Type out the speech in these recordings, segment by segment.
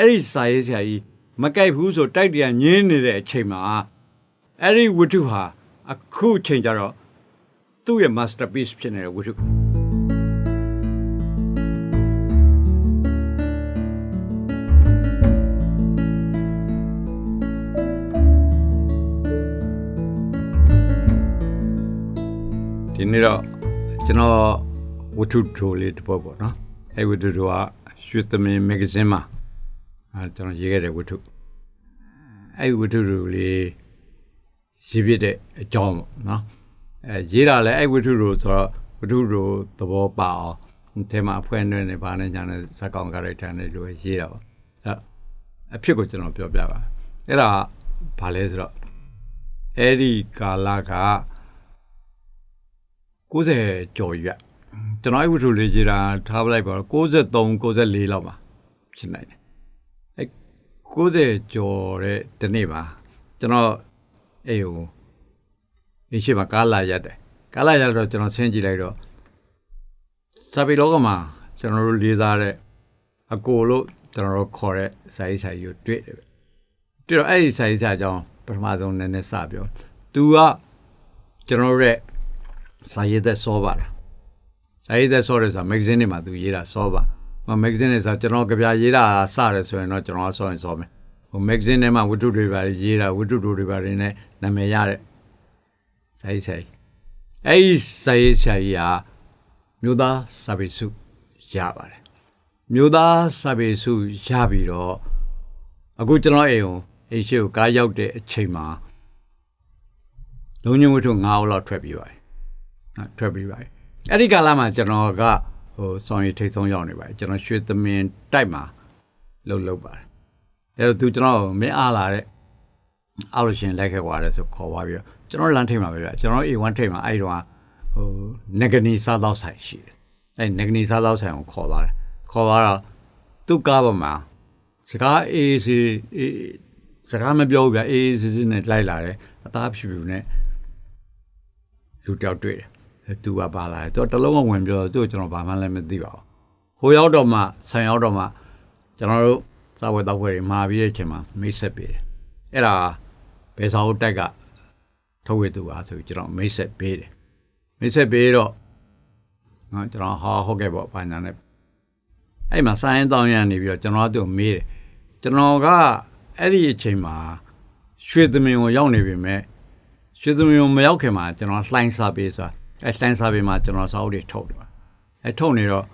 အဲ့ဒီစာရေးဆရာကြီးမကြိုက်ဘူးဆိုတိုက်တရညင်းနေတဲ့အချိန်မှာအဲ့ဒီဝတ္ထုဟာအခုချိန်ကျတော့သူ့ရဲ့ masterpiece ဖြစ်နေတဲ့ဝတ္ထုဒီနေ့တော့ကျွန်တော်ဝတ္ထုတိုလေးတစ်ပုဒ်ပေါ့နော်အဲဝတ္ထုတိုကရွှေသမင်းမဂ္ဂဇင်းမှာ အဲကျွန်တော်ရေးခဲ့တဲ့ဝတ္ထုအဲဝတ္ထုတိုလေးရေးပြတဲ့အကြောင်းပေါ့နော်အဲရေးတာလဲအဲဝတ္ထုတိုဆိုတော့ဝတ္ထုတိုသဘောပါအောင်အဲမှာအဖွဲ့နဲ့နေပါနဲ့ညာနဲ့ဇက်ကောင်ကရိုက်တာနဲ့လိုရေးတာပေါ့အဲအဖြစ်ကိုကျွန်တော်ပြောပြပါအဲ့ဒါဘာလဲဆိုတော့အဲ့ဒီကာလက90ကျော်ရွက်ကျွန်တော်အဲ့ဝတ္ထုလေးကြီးတာထားပလိုက်ပါတော့93 94လောက်ပါဖြစ်နိုင်တယ်အဲ 90ကျော်တဲ့ဒီနေ့ပါကျွန်တော်အဲ့ဟိုအရှိမကားလာရတယ်ကားလာရတော့ကျွန်တော်ဆင်းကြည့်လိုက်တော့စာပေလောကမှာကျွန်တော်တို့လေးစားတဲ့အကိုလို့ကျွန်တော်တို့ခေါ်တဲ့စာရေးစာကြီးကိုတွေ့တယ်ပဲတွေ့တော့အဲ့ဒီစာရေးစာကြောင်းပထမဆုံးနည်းနည်းစပြောသူကကျွန်တော်တို့ရဲ့စာရေးသက်စောပါလားစာရေးသက်စောတယ်ဆိုတာမဂ္ဂဇင်းတွေမှာသူရေးတာစောပါ မမဂ္ဂဇင်းတွေဆိုကျွန်တော်ကြပြရေးတာစတယ်ဆိုရင်တော့ကျွန်တော်စောရင်စောမယ်ဟိုမဂ္ဂဇင်းထဲမှာဝတ္ထုတွေပါရေးတာဝတ္ထုတွေပါနေနဲ့နာမည်ရတဲ့စာရေးဆရာကြီးအဲ့ဒီစာရေးဆရာကြီးကမြို့သားစာပေစုရပါတယ်မြို့သားစာပေစုရပြီးတော့အခုကျွန်တော်အိမ်ကိုအိမ်ရှိကိုကားရောက်တဲ့အချိန်မှာလုံညုံဝတ္ထု9အုပ်လောက်ထွက်ပြီးပါတယ်အဲ့ထွက်ပြီးပါပြီအဲ့ဒီကာလမှာကျွန်တော်က ဟိုဆောင်ရည်ထိတ်ဆုံးရောက်နေပါတယ်ကျွန်တော်ရွှေသမင်တိုက်မှာလှုပ်လှုပ်ပါတယ်အဲ့တော့သူကျွန်တော်ကိုမင်းအားလာတဲ့အားလို့ရှရင်လိုက်ခဲ့သွားတယ်ဆိုခေါ်သွားပြီးတော့ကျွန်တော်လမ်းထိပ်မှာပဲဗျကျွန်တော် A1 ထိပ်မှာအဲ့ဒီတော့ဟိုနဂနီစားတော့ဆိုင်ရှိတယ်အဲ့နဂနီစားတော့ဆိုင်ကိုခေါ်သွားတယ်ခေါ်သွားတော့သူ့ကားပေါ်မှာစကားအေးစီအေးစကားမပြောဘူးဗျအေးစီစီနဲ့လိုက်လာတယ်အသားဖြူဖြူနဲ့လူတယောက်တွေ့တယ်အဲ သူကပါလာတယ်သူကတစ်လုံးကဝင်ပြောသူ့ကိုကျွန်တော်ဘာမှလည်းမသိပါဘူးဟိုရောက်တော့မှဆန်ရောက်တော့မှကျွန်တော်တို့စာဝတ်တော့ခွဲတွေမှာပြီးတဲ့အချိန်မှာမိတ်ဆက်ပေးတယ်အဲ့ဒါဘယ်စာအုပ်တက်ကထုတ်ဝေသူပါဆိုပြီးကျွန်တော်မိတ်ဆက်ပေးတယ်မိတ်ဆက်ပေးတော့နော်ကျွန်တော်ဟာဟုတ်ကဲ့ပေါ့ဘာညာနဲ့အဲ့မှာစာရင်တောင်းရနေပြီးတော့ကျွန်တော်ကသူ့ကိုမေးတယ်ကျွန်တော်ကအဲ့ဒီအချိန်မှာရွှေသမင်ကိုရောက်နေပြီမဲ့ရွှေသမီးမရောက်ခင်မှာကျွန်တော်လှိုင်းစာပေးဆိုတာ အဲလှိုင်းစာပေးမှာကျွန်တော်စာအုပ်တွေထုတ်တယ်ပါအဲထုတ်နေတော့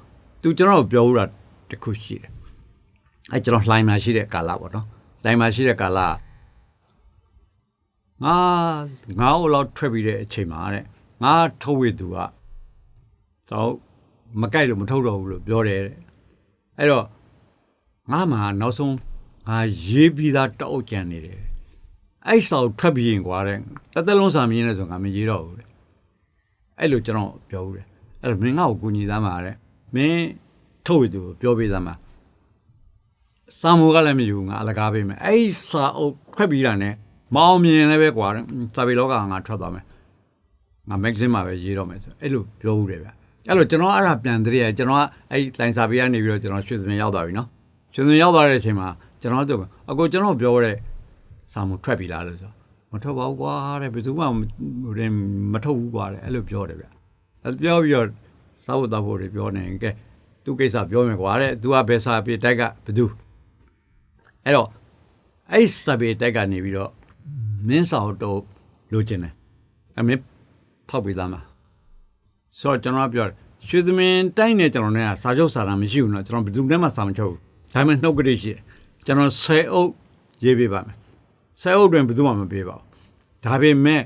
သူကျွန်တော်ပြောဦးတာတစ်ခုရှိတယ်အဲကျွန်တော်လှိုင်းမှာရှိတဲ့ကာလပေါ့နော်လှိုင်းမှာရှိတဲ့ကာလငါငါ့ကိုလောက်ထွက်ပြီးတဲ့အချိန်မှာတဲ့ငါထုတ်ဝေသူကစောမကြိုက်လို့မထုတ်တော့ဘူးလို့ပြောတယ်တဲ့အဲ့တော့ငါမှနောက်ဆုံးငါရေးပြီးသားတောက်ကြံနေတယ်အဲ့ဆောက်ထွက်ပြီးရင်ကွာတဲ့တသက်လုံးစာမြင်နေဆိုငါမရေးတော့ဘူးတဲ့ အဲ့လိုကျွန်တော်ပြောဦးတယ်အဲ့တော့မင်းငါ့ကိုကူညီသားမှာတဲ့မင်းထုတ်ရသူပြောပေးသားမှာစာမိုးကလည်းမယူငါအလကားပေးမယ်အဲ့စာအုပ်ထွက်ပြီးတာနဲ့မအောင်မြင်လည်းပဲကွာတဲ့စာပေလောကငါထွက်သွားမယ်ငါမဂ္ဂဇင်းမှာပဲရေးတော့မယ်ဆိုအဲ့လိုပြောဦးတယ်ဗျအဲ့လိုကျွန်တော်အဲ့ဒါပြန်တည်းရကျွန်တော်ကအဲ့လိုင်စာပေကနေပြီးတော့ကျွန်တော်ရွှေစပင်ရောက်သွားပြီနော်ရွှေစပင်ရောက်သွားတဲ့အချိန်မှာကျွန်တော်တို့အကိုကျွန်တော်ပြောတဲ့စာမထွက်ပြီလားလို့ဆို မထုတ်ပါဘူးကွာတဲ့ဘယ်သူမှမထုတ်ဘူးကွာတဲ့အဲ့လိုပြောတယ်ဗျပြောပြီးတော့စာဝတ်သားဖို့တွေပြောနေကဲသူကိစ္စပြောမယ်ကွာတဲ့သူကဘယ်စာပေတိုက်ကဘယ်သူအဲ့တော့အဲ့စာပေတိုက်ကနေပြီးတော့မင်းစာတော့လိုချင်တယ်အမင်းဖောက်ပြီးသားမှာဆိုတော့ကျွန်တော်ကပြောရွှေသမင်းတိုက်နေကျွန်တော်နဲ့ကစာချုပ်စာတမ်းမရှိဘူးနော်ကျွန်တော်ဘယ်သူနဲ့မှစာမချုပ်ဘူးဒါပေမဲ့နှုတ်ကတိရှိတယ်ကျွန်တော်ဆယ်အုပ်ရေးပေးပါမယ် ဆဲအုပ်တွင်ဘယ်သူမှမပေးပါဘူးဒါပေမဲ့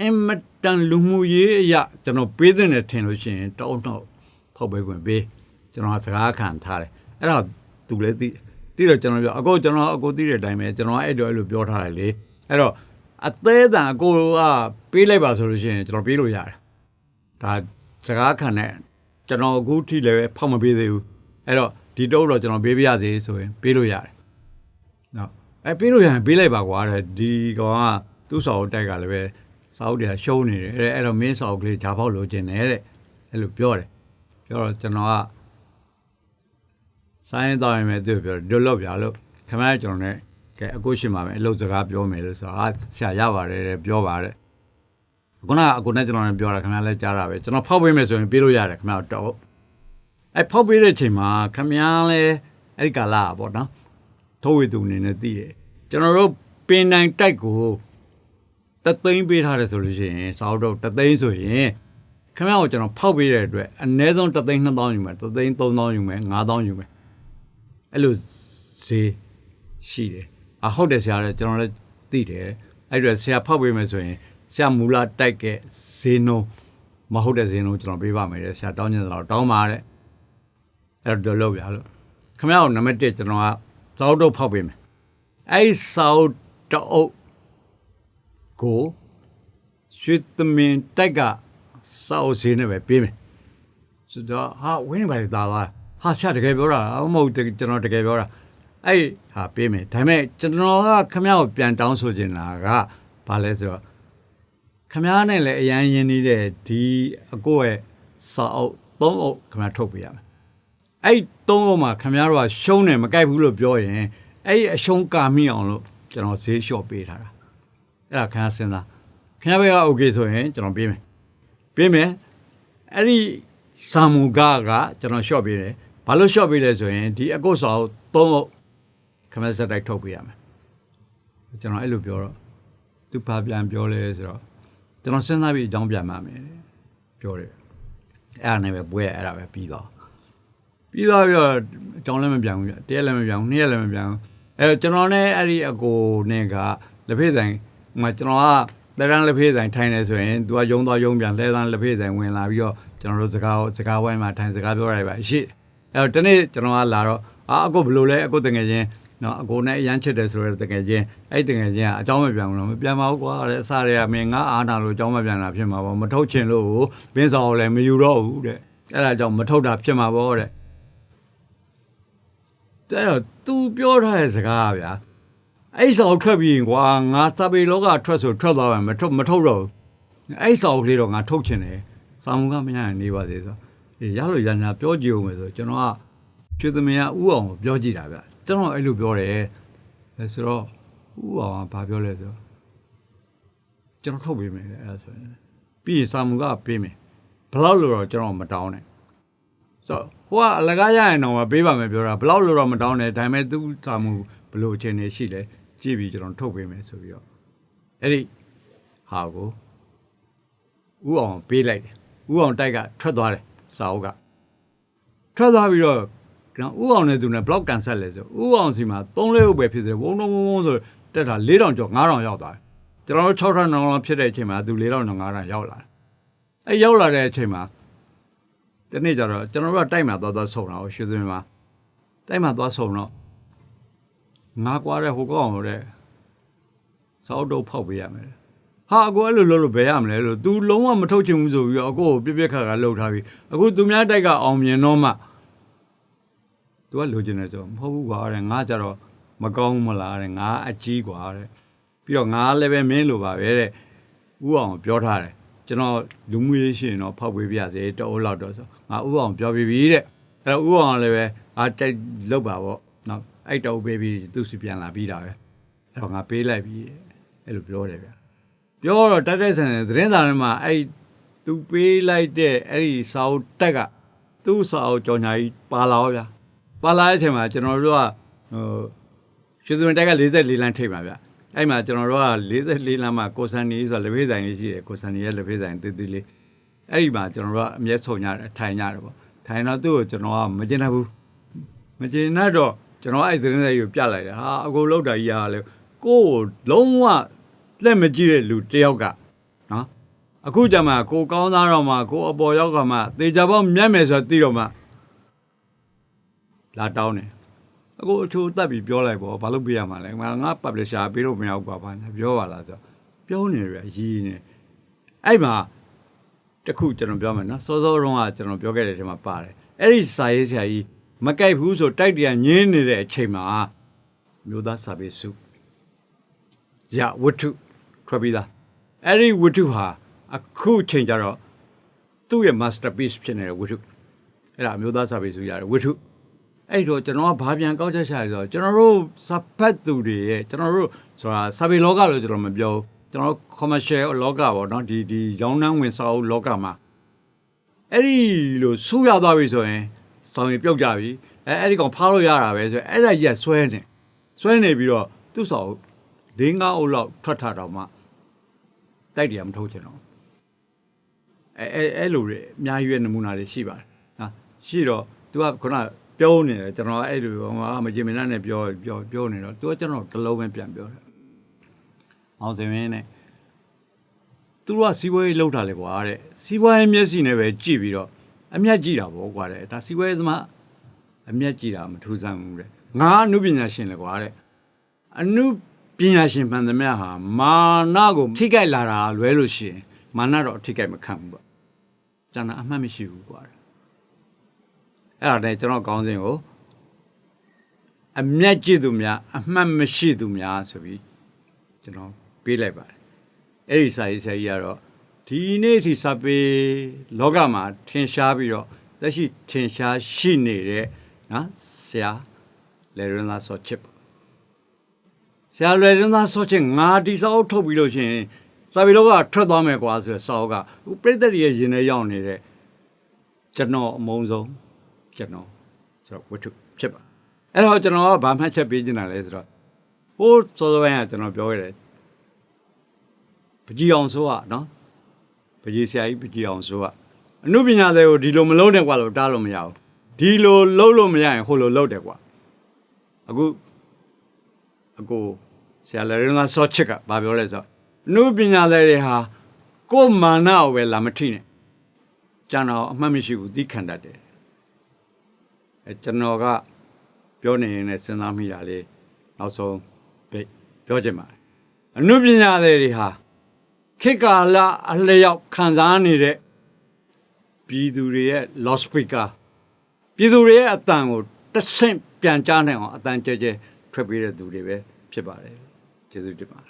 အင်မတန်လူမှုရေးအရာကျွန်တော်ပေးတဲ့နဲ့ထင်လို့ရှိရင်တောင်းတော့ဖောက်ပေးခွင့်ပေးကျွန်တော်စကားခံထားတယ်အဲ့ဒါသူလည်းသိသိတော့ကျွန်တော်ပြောအကိုကျွန်တော်အကိုသိတဲ့အတိုင်းပဲကျွန်တော်အဲ့တော့အဲ့လိုပြောထားတယ်လေအဲ့တော့အသေးတန်အကိုကပေးလိုက်ပါဆိုလို့ရှိရင်ကျွန်တော်ပေးလို့ရတယ်ဒါစကားခံတဲ့ကျွန်တော်အခုထိလည်းဖောက်မပေးသေးဘူးအဲ့တော့ဒီတော့တော့ကျွန်တော်ပေးပြရစေဆိုရင်ပေးလို့ရတယ်နော် အဲပေးလို့ရရင်ပေးလိုက်ပါကွာတဲ့ဒီကောင်ကသူ့စာအုပ်တိုက်ကလည်းပဲစာအုပ်တွေကရှုံးနေတယ်အဲ့အဲ့တော့မင်းစာအုပ်ကလေးဂျာပေါက်လိုချင်တယ်တဲ့အဲ့လိုပြောတယ်ပြောတော့ကျွန်တော်ကစိုင်းတော့ရင်ပဲသူပြောတယ်ဒွတ်လို့ပြလို့ခင်ဗျားကျွန်တော်နဲ့ကဲအကိုရှင်ပါမယ်အလုပ်စကားပြောမယ်လို့ဆိုတော့ဟာဆရာရပါတယ်တဲ့ပြောပါတယ်ခုနကအကိုနဲ့ကျွန်တော်နဲ့ပြောတာခင်ဗျားလည်းကြားတာပဲကျွန်တော်ဖောက်ပေးမယ်ဆိုရင်ပြေးလို့ရတယ်ခင်ဗျားတော့အဲဖောက်ပေးတဲ့အချိန်မှာခင်ဗျားလည်းအဲ့ဒီကာလာပေါ့နော် ထိုးဝေသူအနေနဲ့သိတယ်ကျွန်တော်တို့ပင်တိုင်တိုက်ကိုတသိန်းပေးထားတယ်ဆိုလို့ရှိရင်စာအုပ်တော့တသိန်းဆိုရင်ခင်ဗျားကိုကျွန်တော်ဖောက်ပေးတဲ့အတွက်အနည်းဆုံးတသိန်း2000ယူမယ်တသိန်း3000ယူမယ်9000ယူမယ်အဲ့လိုဈေးရှိတယ်အဟုတ်တယ်ဆရာလည်းကျွန်တော်လည်းသိတယ်အဲ့အတွက်ဆရာဖောက်ပေးမယ်ဆိုရင်ဆရာမူလာတိုက်ကဈေးနှုန်းမဟုတ်တဲ့ဈေးနှုန်းကျွန်တော်ပေးပါမယ်တဲ့ဆရာတောင်းချင်တယ်တော့တောင်းပါတဲ့အဲ့တော့လုပ်ပြလို့ခင်ဗျားကိုနံပါတ်1ကျွန်တော်က စောက်တော့ဖောက်ပေးမယ်အဲ့ဒီစောက်တအုပ်ကိုရွှေသမင်တိုက်ကစောက်ဈေးနဲ့ပဲပေးမယ်ဆိုတော့ဟာဝင်းနေပါလေသားသားဟာဆရာတကယ်ပြောတာအမဟုတ်တကယ်ကျွန်တော်တကယ်ပြောတာအဲ့ဟာပေးမယ်ဒါပေမဲ့ကျွန်တော်ကခင်ဗျားကိုပြန်တောင်းဆိုချင်တာကဘာလဲဆိုတော့ခင်ဗျားနဲ့လည်းအရန်ရင်းနေတဲ့ဒီအကိုရဲ့စာအုပ်သုံးအုပ်ခင်ဗျားထုတ်ပေးရမယ် အဲ့သုံးတော့မှာခမရတို့ကရှုံးတယ်မကြိုက်ဘူးလို့ပြောရင်အဲ့ဒီအရှုံးကာမိအောင်လို့ကျွန်တော်ဈေးလျှော့ပေးထားတာအဲ့ဒါခမရစဉ်းစားခမရဘက်က okay ဆိုရင်ကျွန်တော်ပြေးမယ်ပြေးမယ်အဲ့ဒီဆာမူကကကျွန်တော်လျှော့ပေးတယ်ဘာလို့လျှော့ပေးလဲဆိုရင်ဒီအကုတ်စာကိုသုံးခမရစက်တိုက်ထုတ်ပေးရမယ်ကျွန်တော်အဲ့လိုပြောတော့သူဘာပြန်ပြောလဲဆိုတော့ကျွန်တော်စဉ်းစားပြီးအကြောင်းပြန်မှမယ်ပြောတယ်အဲ့ဒါနဲ့ပဲပွဲအဲ့ဒါပဲပြီးတော့ ပြီးတော့ပြီးတော့အကြောင်းလည်းမပြန်ဘူးပြတရက်လည်းမပြန်ဘူးနှစ်ရက်လည်းမပြန်ဘူးအဲ့တော့ကျွန်တော်နဲ့အဲ့ဒီအကိုနဲ့ကလက်ဖေးဆိုင်ဟိုမှာကျွန်တော်ကလဲတန်းလက်ဖေးဆိုင်ထိုင်နေဆိုရင်သူကယုံသွားယုံပြန်လဲတန်းလက်ဖေးဆိုင်ဝင်လာပြီးတော့ကျွန်တော်တို့စကားစကားဝိုင်းမှာထိုင်စကားပြောရပါရှိအဲ့တော့ဒီနေ့ကျွန်တော်ကလာတော့အာအကိုဘယ်လိုလဲအကိုတငယ်ချင်းနော်အကိုနဲ့အရန်ချစ်တယ်ဆိုရတဲ့တကယ်ချင်းအဲ့တကယ်ချင်းကအကြောင်းမပြန်ဘူးနော်မပြန်ပါဘူးကွာတဲ့အစားတွေကမင်းငါအားနာလို့အကြောင်းမပြန်တာဖြစ်မှာပေါ့မထုတ်ချင်လို့ဘင်းဆောင်လည်းမယူတော့ဘူးတဲ့အဲ့ဒါကြောင့်မထုတ်တာဖြစ်မှာပေါ့တဲ့ တဲ့တော့ तू ပြောထားတဲ့စကားဗျာအဲ့ဆောင်ထွက်ပြီးရင်ကွာငါစာပေလောကထွက်ဆိုထွက်သွားမယ်မထုတ်မထုတ်တော့ဘူးအဲ့ဆောင်ကလေးတော့ငါထုတ်ချင်တယ်စာမှုကမရရင်နေပါသေးဆိုအေးရလို့ရညာပြောကြည့်အောင်မယ်ဆိုကျွန်တော်ကချွေသမီးကဥအောင်ကိုပြောကြည့်တာဗျကျွန်တော်အဲ့လိုပြောတယ်အဲဆိုတော့ဥအောင်ကဘာပြောလဲဆိုတော့ကျွန်တော်ထုတ်ပေးမယ်အဲ့ဒါဆိုရင်ပြီးရင်စာမှုကပေးမယ်ဘယ်လောက်လို့တော့ကျွန်တော်မတောင်းနဲ့ဆိုတော့ ဟိုကအလကားရရင်တော့မပေးပါမယ်ပြောတာဘယ်လောက်လို့တော့မတောင်းနဲ့ဒါပေမဲ့သူစာမှုဘယ်လိုအခြေအနေရှိလဲကြည့်ပြီးကျွန်တော်ထုတ်ပေးမယ်ဆိုပြီးတော့အဲ့ဒီဟာကိုဥအောင်ပေးလိုက်တယ်ဥအောင်တိုက်ကထွက်သွားတယ်စာအုပ်ကထွက်သွားပြီးတော့ကျွန်တော်ဥအောင်နဲ့သူနဲ့ block cancel လဲဆိုဥအောင်စီမှာ3လေးဥပဲဖြစ်တယ်ဝုံဝုံဝုံဆိုတက်တာ4000ကျော်9000ရောက်သွားတယ်ကျွန်တော်တို့6ထောင်900ဖြစ်တဲ့အချိန်မှာသူ4000နဲ့9000ရောက်လာတယ်အဲရောက်လာတဲ့အချိန်မှာ ဒီနေ့ကျတော့ကျွန်တော်တို့ကတိုက်မှာသွားသွားဆုံတာကိုရွှေသွင်းမှာတိုက်မှာသွားဆုံတော့ငါကွာတဲ့ဟိုကောင်တဲ့စောက်တော့ဖောက်ပေးရမယ်ဟာအကိုအဲ့လိုလုပ်လို့ဘယ်ရမလဲလို့ तू လုံးဝမထုတ်ချင်ဘူးဆိုပြီးတော့အကိုကိုပြက်ပြက်ခါခါလှုပ်ထားပြီးအခုသူများတိုက်ကအောင်မြင်တော့မှ तू ကလိုချင်တယ်ဆိုမဟုတ်ဘူးကွာတဲ့ငါကြတော့မကောင်းဘူးမလားတဲ့ငါအကြီးကွာတဲ့ပြီးတော့ငါလည်းပဲမင်းလိုပါပဲတဲ့ဥအောင်ပြောထားတယ် ကျွန်တော်လူမှုရေးရှင်တော့ဖောက်ပေးပြစေတအိုးလောက်တော့ဆိုငါဥအောင်ပြောပြီးပြီတဲ့အဲ့တော့ဥအောင်လည်းပဲငါတိုက်လောက်ပါပေါ့နော်အဲ့တော့ပေးပြီးသူ့စီပြန်လာပြီးတာပဲအဲ့တော့ငါပေးလိုက်ပြီအဲ့လိုပြောတယ်ဗျပြောတော့တက်တက်ဆန်ဆန်သတင်းစာထဲမှာအဲ့သူပေးလိုက်တဲ့အဲ့ဒီစာအုပ်တက်ကသူ့စာအုပ်ကြော်ညာကြီးပါလာတော့ဗျပါလာတဲ့အချိန်မှာကျွန်တော်တို့ကဟိုရွှေစုံတက်က44လမ်းထိပ်ပါဗျ အဲ့မှာကျွန်တော်တို့က44လမ်းမှာကိုစန်နီဆိုတာလက်ဖေးဆိုင်လေးရှိတယ်ကိုစန်နီရဲ့လက်ဖေးဆိုင်တူတူလေးအဲ့ဒီမှာကျွန်တော်တို့ကအမျက်ဆုံရတယ်ထိုင်ရတယ်ပေါ့ထိုင်တော့သူ့ကိုကျွန်တော်ကမကျင်တတ်ဘူးမကျင်တတ်တော့ကျွန်တော်အဲ့ဒီသတင်းစာကြီးကိုပြလိုက်တယ်ဟာအကုန်လောက်တာကြီးရလေကိုယ်လုံးဝလက်မကြည့်တဲ့လူတယောက်ကနော်အခုကြမှာကိုကောင်းသားတော့မှကိုအပေါ်ရောက်ကမှတေချာပေါက်မြတ်မယ်ဆိုတော့သိတော့မှလာတောင်းတယ် အခုအချိုးတက်ပြီးပြောလိုက်ပေါ့ဘာလို့ပြရမှာလဲငါငါ publisher ပေးလို့မရဘူးကွာဘာပြောပါလားဆိုတော့ပြောနေရရီးနေအဲ့မှာတခုကျွန်တော်ပြောမယ်နော်စောစောတုန်းကကျွန်တော်ပြောခဲ့တဲ့ထဲမှာပါတယ်အဲ့ဒီစာရေးဆရာကြီးမကြိုက်ဘူးဆိုတိုက်တရညင်းနေတဲ့အချိန်မှာမျိုးသားစာပေစုရဝတ္ထုထွက်ပြီးသားအဲ့ဒီဝတ္ထုဟာအခုချိန်ကျတော့သူ့ရဲ့ masterpiece ဖြစ်နေတဲ့ဝတ္ထုအဲ့ဒါမျိုးသားစာပေစုရတယ်ဝတ္ထု အဲ့တော့ကျွန်တော်ကဘာပြန်ကောက်ချက်ချရဆိုတော့ကျွန်တော်တို့စပတ်သူတွေရဲ့ကျွန်တော်တို့ဆိုတာစာပေလောကလို့ကျွန်တော်မပြောဘူးကျွန်တော်တို့ commercial လောကပေါ့နော်ဒီဒီရောင်းနှန်းဝင်စာအုပ်လောကမှာအဲ့ဒီလိုဆူရသွားပြီဆိုရင်စောင်ရပြုတ်ကြပြီအဲအဲ့ဒီကောင်ဖားလို့ရတာပဲဆိုရင်အဲ့ဒါကြီးကဆွဲနေဆွဲနေပြီးတော့သူ့စောင်၄၅အုပ်လောက်ထွက်ထတော့မှတိုက်တယ်မထုတ်ချင်တော့အဲအဲအဲ့လိုတွေအများကြီးပဲနမူနာတွေရှိပါတယ်ဟာရှိတော့ तू ကခုန ပြောနေတယ်ကျွန်တော်အဲ့လိုဟိုမှာမကြင်မနဲ့နဲ့ပြောပြောပြောနေတော့ तू ကကျွန်တော်တစ်လုံးပဲပြန်ပြောတယ်အောင်စင်မင်းနဲ့သူတို့ကစီးပွားရေးလောက်တာလေကွာတဲ့စီးပွားရေးမျက်စိနဲ့ပဲကြည့်ပြီးတော့အမျက်ကြည့်တာပေါ့ကွာတဲ့ဒါစီးပွားရေးသမားအမျက်ကြည့်တာမထူးဆန်းဘူးတဲ့ငါအနုပညာရှင်လေကွာတဲ့အနုပညာရှင်မှန်သမျှဟာမာနကိုထိခိုက်လာတာလွဲလို့ရှိရင်မာနတော့ထိခိုက်မခံဘူးပေါ့ကျန်တာအမှတ်မရှိဘူးကွာ အဲ့ဒါနဲ့ကျွန်တော်ကောင်းစဉ်ကိုအမျက်ကြည့်သူများအမှတ်မရှိသူများဆိုပြီးကျွန်တော်ပေးလိုက်ပါတယ်အဲ့ဒီစာရေးဆရာကြီးကတော့ဒီနေ့ထိစာပေလောကမှာထင်ရှားပြီးတော့သက်ရှိထင်ရှားရှိနေတဲ့နော်ဆရာလေရင်သာဆော့ချစ်ပေါ့ဆရာလေရင်သာဆော့ချစ်ငါဒီစာအုပ်ထုတ်ပြီးလို့ရှိရင်စာပေလောကထွက်သွားမယ်ကွာဆိုရယ်စာအုပ်ကဟိုပြိတ္တတွေရဲ့ရင်ထဲရောက်နေတဲ့ကျွန်တော်အမုန်းဆုံး ကျွန်တော်ဆိုတော့ဝတ္ထုဖြစ်ပါအဲ့တော့ကျွန်တော်ကဗာမှတ်ချက်ပေးချင်တာလဲဆိုတော့ဟိုစောစောပိုင်းကကျွန်တော်ပြောခဲ့တယ်ပကြီးအောင်ဆိုကနော်ပကြီးဆရာကြီးပကြီးအောင်ဆိုကအနုပညာတွေကိုဒီလိုမလုံးနဲ့ကွာလို့တားလို့မရဘူးဒီလိုလုံးလို့မရရင်ဟိုလိုလုံးတယ်ကွာအခုအကိုဆရာလည်းရင်းသားစောချစ်ကဘာပြောလဲဆိုတော့အနုပညာတွေဟာကိုယ်မာနကိုပဲလာမထိနဲ့ကျွန်တော်အမှတ်မရှိဘူးသိခံတတ်တယ်အဲ ကျွန်တော်ကပြောနေရင်လည်းစဉ်းစားမိတာလေးနောက်ဆုံးပြပြောချင်ပါတယ်အနုပညာတွေဟာခေတ်ကာလအလျောက်ခံစားနေတဲ့ပြည်သူတွေရဲ့ lost speaker ပြည်သူတွေရဲ့အတန်ကိုတစ်ဆင့်ပြန်ကြားနိုင်အောင်အတန်ကြဲကြဲထွက်ပေးတဲ့သူတွေပဲဖြစ်ပါတယ်ကျေးဇူးတင်ပါတယ်